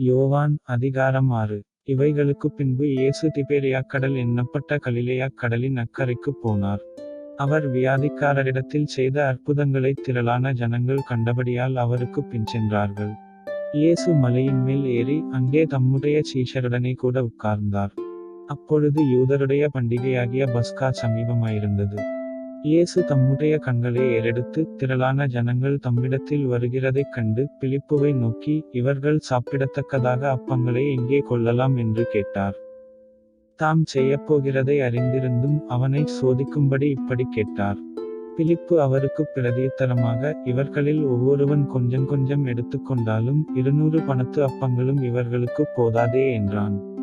யோவான் அதிகாரம் ஆறு. இவைகளுக்குப் பின்பு இயேசு திபேரியாக் கடல் எண்ணப்பட்ட கலிலேயாக் கடலின் அக்கரைக்குப் போனார். அவர் வியாதிக்காரரிடத்தில் செய்த அற்புதங்களைத் திரளான ஜனங்கள் கண்டபடியால் அவருக்குப் பின் சென்றார்கள். இயேசு மலையின் மேல் ஏறி அங்கே தம்முடைய சீஷருடனே கூட உட்கார்ந்தார். அப்பொழுது யூதருடைய பண்டிகையாகிய பஸ்கா சமீபமாயிருந்தது. இயேசு தம்முடைய கண்களை ஏறெடுத்து திரளான ஜனங்கள் தம்மிடத்தில் வருகிறதைக் கண்டு பிலிப்புவை நோக்கி இவர்கள் சாப்பிடத்தக்கதாக அப்பங்களை எங்கே கொள்ளலாம் என்று கேட்டார். தாம் செய்யப்போகிறதை அறிந்திருந்தும் அவனை சோதிக்கும்படி இப்படி கேட்டார். பிலிப்பு அவருக்கு பிரதியுத்தரமாக இவர்களில் ஒவ்வொருவன் கொஞ்சம் கொஞ்சம் எடுத்துக்கொண்டாலும் இருநூறு பணத்து அப்பங்களும் இவர்களுக்கு போதாதே என்றான்.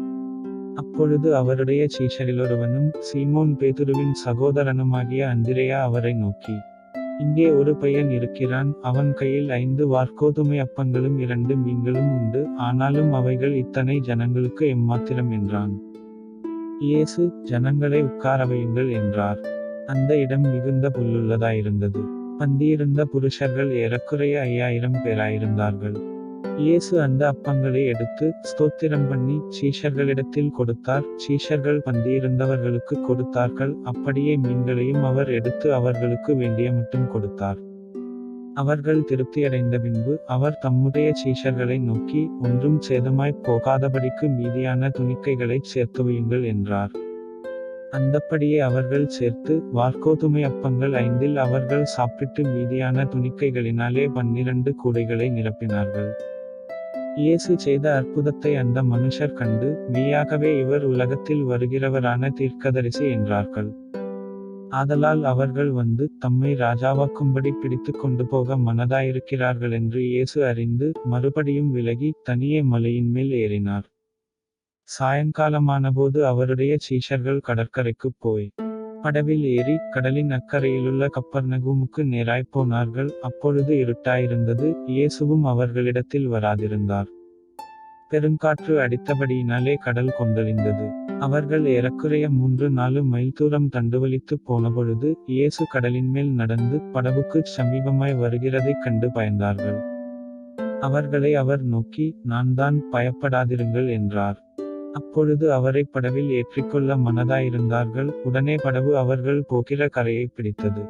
அப்பொழுது அவருடைய சீஷரிலொருவனும் சீமோன் பேதுருவின் சகோதரனுமாகிய அந்திரேயா அவரை நோக்கி இங்கே ஒரு பையன் இருக்கிறான். அவன் கையில் ஐந்து வார்க்கோதுமை அப்பங்களும் இரண்டு மீன்களும் உண்டு. ஆனாலும் அவைகள் இத்தனை ஜனங்களுக்கு எம்மாத்திரம் என்றான். இயேசு ஜனங்களை உட்காரவையுங்கள் என்றார். அந்த இடம் மிகுந்த புல்லுள்ளதாயிருந்தது. பந்தியிருந்த புருஷர்கள் ஏறக்குறைய ஐயாயிரம் பேராயிருந்தார்கள். இயேசு அந்த அப்பங்களை எடுத்து ஸ்தோத்திரம் பண்ணி சீஷர்களிடத்தில் கொடுத்தார். சீஷர்கள் பந்தியிருந்தவர்களுக்கு கொடுத்தார்கள். அப்படியே மீன்களையும் அவர் எடுத்து அவர்களுக்கு வேண்டிய மட்டும் கொடுத்தார். அவர்கள் திருப்தியடைந்த பின்பு அவர் தம்முடைய சீஷர்களை நோக்கி ஒன்றும் சேதமாய்ப் போகாதபடிக்கு மீதியான துணிக்கைகளைச் சேர்த்து வையுங்கள் என்றார். அந்தப்படியே அவர்கள் சேர்த்து வார்க்கோதுமை அப்பங்கள் ஐந்தில் அவர்கள் சாப்பிட்டு மீதியான துணிக்கைகளினாலே பன்னிரண்டு கூடைகளை நிரப்பினார்கள். இயேசு செய்த அற்புதத்தை அந்த மனுஷர் கண்டு மெய்யாகவே இவர் உலகத்தில் வருகிறவரான தீர்க்கதரிசி என்றார்கள். ஆதலால் அவர்கள் வந்து தம்மை ராஜாவாக்கும்படி பிடித்து கொண்டு போக மனதாயிருக்கிறார்கள் என்று இயேசு அறிந்து மறுபடியும் விலகி தனியே மலையின் மேல் ஏறினார். சாயங்காலமானபோது அவருடைய சீஷர்கள் கடற்கரைக்குப் போய் படவில் ஏறி கடலின் அக்கறையிலுள்ள கப்பர்நகூமுக்கு நேராய் போனார்கள். அப்பொழுது இருட்டாயிருந்தது. இயேசுவும் அவர்களிடத்தில் வராதிருந்தார். பெருங்காற்று அடித்தபடியினாலே கடல் கொந்தளிந்தது. அவர்கள் ஏறக்குறைய மூன்று நாலு மைல் தூரம் தண்டுவலித்து போனபொழுது இயேசு கடலின் மேல் நடந்து படவுக்குச் சமீபமாய் வருகிறதைக் கண்டு பயந்தார்கள். அவர்களை அவர் நோக்கி நான் தான் பயப்படாதிருங்கள் என்றார். அப்பொழுது அவரை படவில் ஏற்றிக்கொள்ள மனதாயிருந்தார்கள். உடனே படவு அவர்கள் போகிற கரையை பிடித்தது.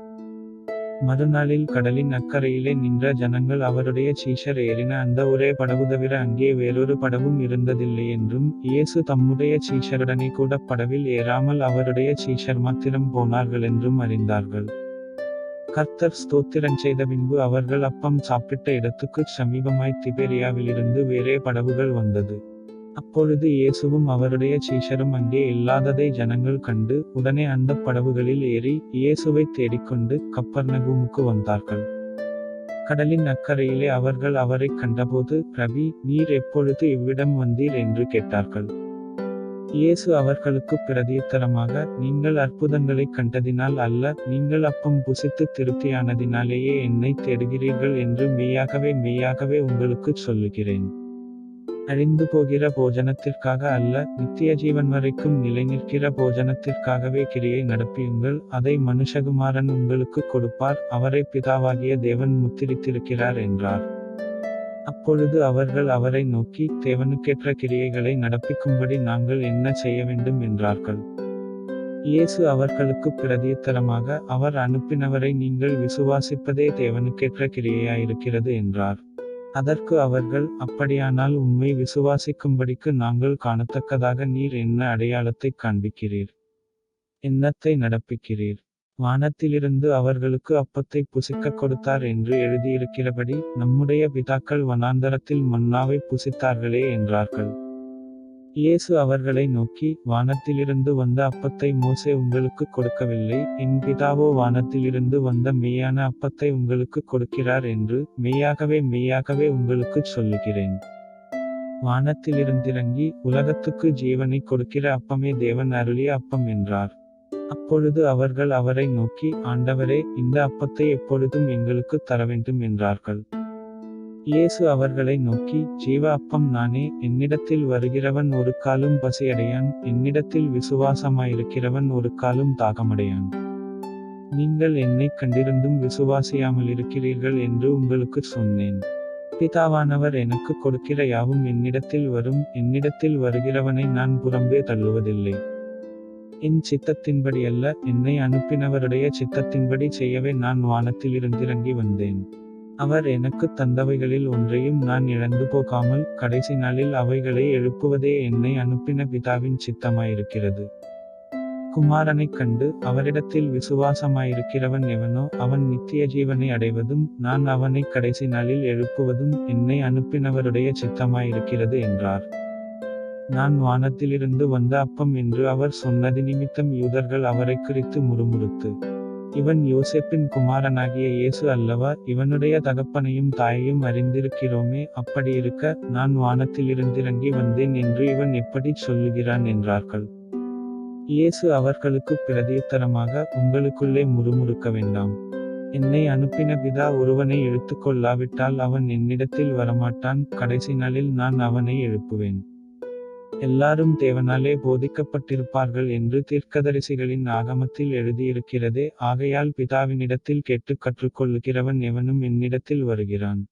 மறுநாளில் கடலின் அக்கறையிலே நின்ற ஜனங்கள் அவருடைய சீஷர் ஏறின. அந்த ஒரே படவு தவிர அங்கே வேறொரு படவும் இருந்ததில்லை என்றும் இயேசு தம்முடைய சீஷருடனே கூட படவில் ஏறாமல் அவருடைய சீஷர் மாத்திரம் போனார்கள் என்றும் அறிந்தார்கள். கர்த்தர் ஸ்தோத்திரம் செய்த பின்பு அவர்கள் அப்பம் சாப்பிட்ட இடத்துக்கு சமீபமாய் திபேரியாவிலிருந்து வேறே படவுகள் வந்தது. அப்பொழுது இயேசுவும் அவருடைய சீஷரும் அங்கே இல்லாததை ஜனங்கள் கண்டு உடனே அந்த படவுகளில் ஏறி இயேசுவை தேடிக்கொண்டு கப்பர்நகூமுக்கு வந்தார்கள். கடலின் அக்கறையிலே அவர்கள் அவரை கண்டபோது ரவி நீர் எப்பொழுது இவ்விடம் வந்தீர்? என்று கேட்டார்கள். இயேசு அவர்களுக்கு பிரதியுத்தரமாக நீங்கள் அற்புதங்களை கண்டதினால் அல்ல நீங்கள் அப்பம் புசித்து திருப்தியானதினாலேயே என்னை தேடுகிறீர்கள் என்று மெய்யாகவே மெய்யாகவே உங்களுக்கு சொல்லுகிறேன். அழிந்து போகிற போஜனத்திற்காக அல்ல நித்திய ஜீவன் வரைக்கும் நிலை நிற்கிற போஜனத்திற்காகவே கிரியை நடப்பியுங்கள். அதை மனுஷகுமாரன் உங்களுக்கு கொடுப்பார் அவரை பிதாவாகிய தேவன் முத்திரித்திருக்கிறார் என்றார். அப்பொழுது அவர்கள் அவரை நோக்கி தேவனுக்கேற்ற கிரியைகளை நடப்பிக்கும்படி நாங்கள் என்ன செய்ய வேண்டும்? என்றார்கள். இயேசு அவர்களுக்கு பிரதியுத்தரமாக அவர் அனுப்பினவரை நீங்கள் விசுவாசிப்பதே தேவனுக்கேற்ற கிரியையாயிருக்கிறது என்றார். அதற்கு அவர்கள் அப்படியானால் உம்மை விசுவாசிக்கும்படிக்கு நாங்கள் காணத்தக்கதாக நீர் என்ன அடையாளத்தை காண்பிக்கிறீர்? என்னத்தை நடப்பிக்கிறீர்? வானத்திலிருந்து அவர்களுக்கு அப்பத்தை புசிக்க கொடுத்தார் என்று எழுதியிருக்கிறபடி நம்முடைய பிதாக்கள் வனாந்தரத்தில் மன்னாவை புசித்தார்களே என்றார்கள். இயேசு அவர்களை நோக்கி வானத்திலிருந்து வந்த அப்பத்தை மோசே உங்களுக்கு கொடுக்கவில்லை. என் பிதாவோ வானத்திலிருந்து வந்த மெய்யான அப்பத்தை உங்களுக்கு கொடுக்கிறார் என்று மெய்யாகவே மெய்யாகவே உங்களுக்கு சொல்லுகிறேன். வானத்திலிருந்திறங்கி உலகத்துக்கு ஜீவனை கொடுக்கிற அப்பமே தேவன் அருளிய அப்பம் என்றார். அப்பொழுது அவர்கள் அவரை நோக்கி ஆண்டவரே இந்த அப்பத்தை எப்பொழுதும் எங்களுக்கு தர வேண்டும் என்றார்கள். இயேசு அவர்களை நோக்கி ஜீவ அப்பம் நானே என்னிடத்தில் வருகிறவன் ஒரு காலும் பசியடையான் என்னிடத்தில் விசுவாசமாயிருக்கிறவன் ஒரு காலும் தாகமடையான். நீங்கள் என்னை கண்டிருந்தும் விசுவாசியாமல் இருக்கிறீர்கள் என்று உங்களுக்கு சொன்னேன். பிதாவானவர் எனக்கு கொடுக்கிற யாவும் என்னிடத்தில் வரும் என்னிடத்தில் வருகிறவனை நான் புறம்பே தள்ளுவதில்லை. என் சித்தத்தின்படி அல்ல என்னை அனுப்பினவருடைய சித்தத்தின்படி செய்யவே நான் வானத்தில் இருந்திறங்கி வந்தேன். அவர் எனக்கு தந்தவைகளில் ஒன்றையும் நான் இழந்து போகாமல் கடைசி நாளில் அவைகளை எழுப்புவதே என்னை அனுப்பின பிதாவின் சித்தமாயிருக்கிறது. குமாரனைக் கண்டு அவரிடத்தில் விசுவாசமாயிருக்கிறவன் எவனோ அவன் நித்திய ஜீவனை அடைவதும் நான் அவனை கடைசி நாளில் எழுப்புவதும் என்னை அனுப்பினவருடைய சித்தமாயிருக்கிறது என்றார். நான் வானத்திலிருந்து வந்த அப்பம் என்று அவர் சொன்னது நிமித்தம் யூதர்கள் அவரை குறித்து முறுமுறுத்து இவன் யோசேப்பின் குமாரனாகிய இயேசு அல்லவா? இவனுடைய தகப்பனையும் தாயையும் அறிந்திருக்கிறோமே அப்படியிருக்க நான் வானத்திலிருந்திறங்கி வந்தேன் என்று இவன் எப்படி சொல்லுகிறான் என்றார்கள். இயேசு அவர்களுக்கு பிரதியுத்தரமாக உங்களுக்குள்ளே முறுமுறுக்க வேண்டாம். என்னை அனுப்பின பிதா ஒருவனை இழுத்துக்கொள்ளாவிட்டால் அவன் என்னிடத்தில் வரமாட்டான். கடைசி நாளில் நான் அவனை எழுப்புவேன். எல்லாரும் தேவனாலே போதிக்கப்பட்டிருப்பார்கள் என்று தீர்க்கதரிசிகளின் ஆகமத்தில் எழுதியிருக்கிறதே ஆகையால் பிதாவினிடத்தில் கேட்டு கற்றுக்கொள்ளுகிறவன் எவனும் என்னிடத்தில் வருகிறான்.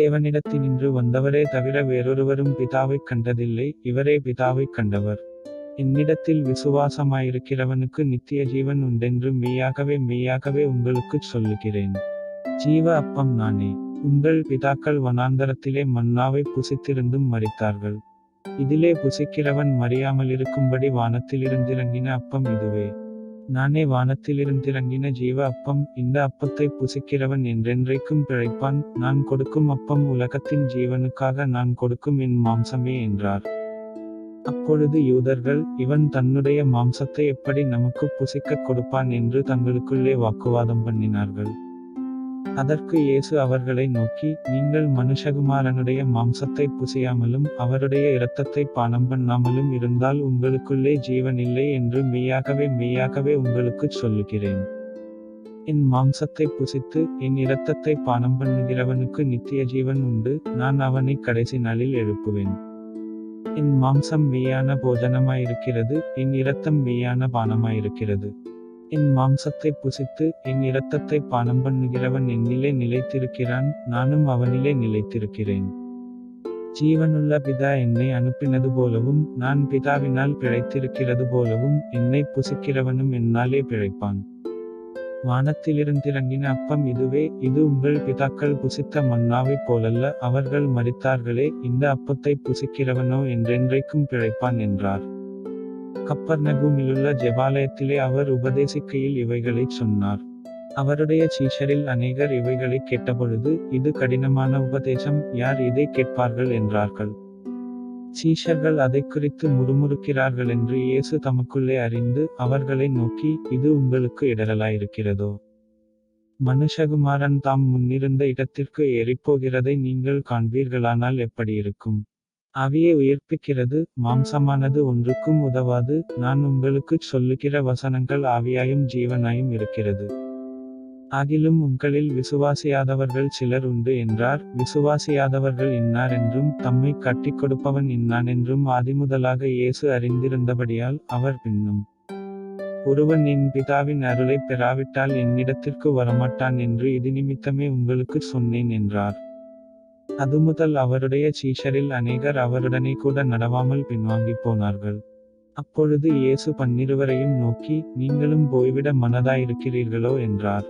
தேவனிடத்தினின்று வந்தவரே தவிர வேறொருவரும் பிதாவைக் கண்டதில்லை இவரே பிதாவைக் கண்டவர். என்னிடத்தில் விசுவாசமாயிருக்கிறவனுக்கு நித்திய ஜீவன் உண்டென்று மெய்யாகவே மெய்யாகவே உங்களுக்குச் சொல்லுகிறேன். ஜீவ அப்பம் நானே. உங்கள் பிதாக்கள் வனாந்தரத்திலே மன்னாவை புசித்திருந்தும் மறித்தார்கள் இதிலே புசிக்கிறவன் மறியாமலிருக்கும்படி வானத்திலிருந்திறங்கின அப்பம் இதுவே நானே வானத்திலிருந்திறங்கின ஜீவ அப்பம் இந்த அப்பத்தை புசிக்கிறவன் என்றென்றைக்கும் பிழைப்பான் நான் கொடுக்கும் அப்பம் உலகத்தின் ஜீவனுக்காக நான் கொடுக்கும் என் மாம்சமே என்றார். அப்பொழுது யூதர்கள் இவன் தன்னுடைய மாம்சத்தை எப்படி நமக்கு புசிக்கக் கொடுப்பான் என்று தங்களுக்குள்ளே வாக்குவாதம் பண்ணினார்கள் அதற்கு இயேசு அவர்களை நோக்கி நீங்கள் மனுஷகுமாரனுடைய மாம்சத்தை புசியாமலும் அவருடைய இரத்தத்தை பானம் பண்ணாமலும் இருந்தால் உங்களுக்குள்ளே ஜீவன் இல்லை என்று மெய்யாகவே மெய்யாகவே உங்களுக்குச் சொல்லுகிறேன். என் மாம்சத்தை புசித்து என் இரத்தத்தை பானம் பண்ணுகிறவனுக்கு நித்திய ஜீவன் உண்டு நான் அவனை கடைசி நாளில் எழுப்புவேன். என் மாம்சம் மெய்யான போஜனமாயிருக்கிறது என் இரத்தம் மெய்யான பானமாயிருக்கிறது. என் மாம்சத்தை புசித்து என் இரத்தத்தை பானம் பண்ணுகிறவன் என்னிலே நிலைத்திருக்கிறான் நானும் அவனிலே நிலைத்திருக்கிறேன். ஜீவனுள்ள பிதா என்னை அனுப்பினது போலவும் நான் பிதாவினால் பிழைத்திருக்கிறது போலவும் என்னை புசிக்கிறவனும் என்னாலே பிழைப்பான். வானத்திலிருந்திறங்கின அப்பம் இதுவே இது உங்கள் பிதாக்கள் புசித்த மன்னாவைப் போலல்ல அவர்கள் மறித்தார்களே இந்த அப்பத்தை புசிக்கிறவனோ என்றென்றைக்கும் பிழைப்பான் என்றார். கப்பர்நகூமிலுள்ள ஜெபாலயத்திலே அவர் உபதேசிக்கையில் இவைகளைச் சொன்னார். அவருடைய சீஷரில் அநேகர் இவைகளை கேட்டபொழுது இது கடினமான உபதேசம் யார் இதை கேட்பார்கள்? என்றார்கள். சீஷர்கள் அதை குறித்து முறுமுறுக்கிறார்கள் என்று இயேசு தமக்குள்ளே அறிந்து அவர்களை நோக்கி இது உங்களுக்கு இடரலாயிருக்கிறதோ மனுஷகுமாரன் தாம் முன்னிருந்த இடத்திற்கு ஏறிப்போகிறதை நீங்கள் காண்பீர்களானால் எப்படி இருக்கும்? அவியை உயிர்ப்பிக்கிறது மாம்சமானது ஒன்றுக்கும் உதவாது. நான் உங்களுக்குச் சொல்லுகிற வசனங்கள் ஆவியாயும் ஜீவனாயும் இருக்கிறது. ஆகிலும் உங்களில் விசுவாசியாதவர்கள் சிலர் உண்டு என்றார். விசுவாசியாதவர்கள் இன்னார் என்றும் தம்மை கட்டிக் கொடுப்பவன் இன்னான் என்றும் ஆதிமுதலாக இயேசு அறிந்திருந்தபடியால் அவர் பின்னும். ஒருவன் என் பிதாவின் அருளை பெறாவிட்டால் என்னிடத்திற்கு வரமாட்டான் என்று இது நிமித்தமே உங்களுக்கு சொன்னேன் என்றார். அது முதல் அவருடைய சீஷரில் அநேகர் அவருடனே கூட நடவாமல் பின்வாங்கி போனார்கள். அப்பொழுது இயேசு பன்னிருவரையும் நோக்கி நீங்களும் போய்விட மனதாயிருக்கிறீர்களோ? என்றார்.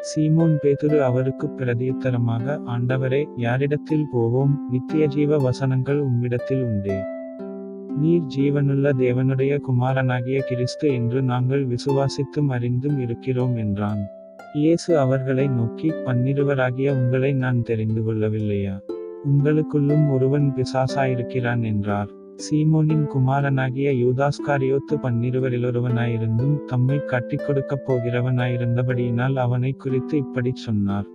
சீமோன் பேதுரு அவருக்கு பிரதியுத்தரமாக ஆண்டவரே யாரிடத்தில் போவோம்? நித்திய ஜீவ வசனங்கள் உம்மிடத்தில் உண்டே. நீர் ஜீவனுள்ள தேவனுடைய குமாரனாகிய கிறிஸ்து என்று நாங்கள் விசுவாசித்தும் அறிந்தும் இருக்கிறோம் என்றான். இயேசு அவர்களை நோக்கி பன்னிருவராகிய உங்களை நான் தெரிந்து கொள்ளவில்லையா? உங்களுக்குள்ளும் ஒருவன் பிசாசாயிருக்கிறான் என்றார். சீமோனின் குமாரனாகிய யூதாஸ்காரியோத்து பன்னிருவரிலொருவனாயிருந்தும் தம்மை கட்டிக் கொடுக்கப் போகிறவனாயிருந்தபடியினால் அவனை குறித்து இப்படிச் சொன்னார்.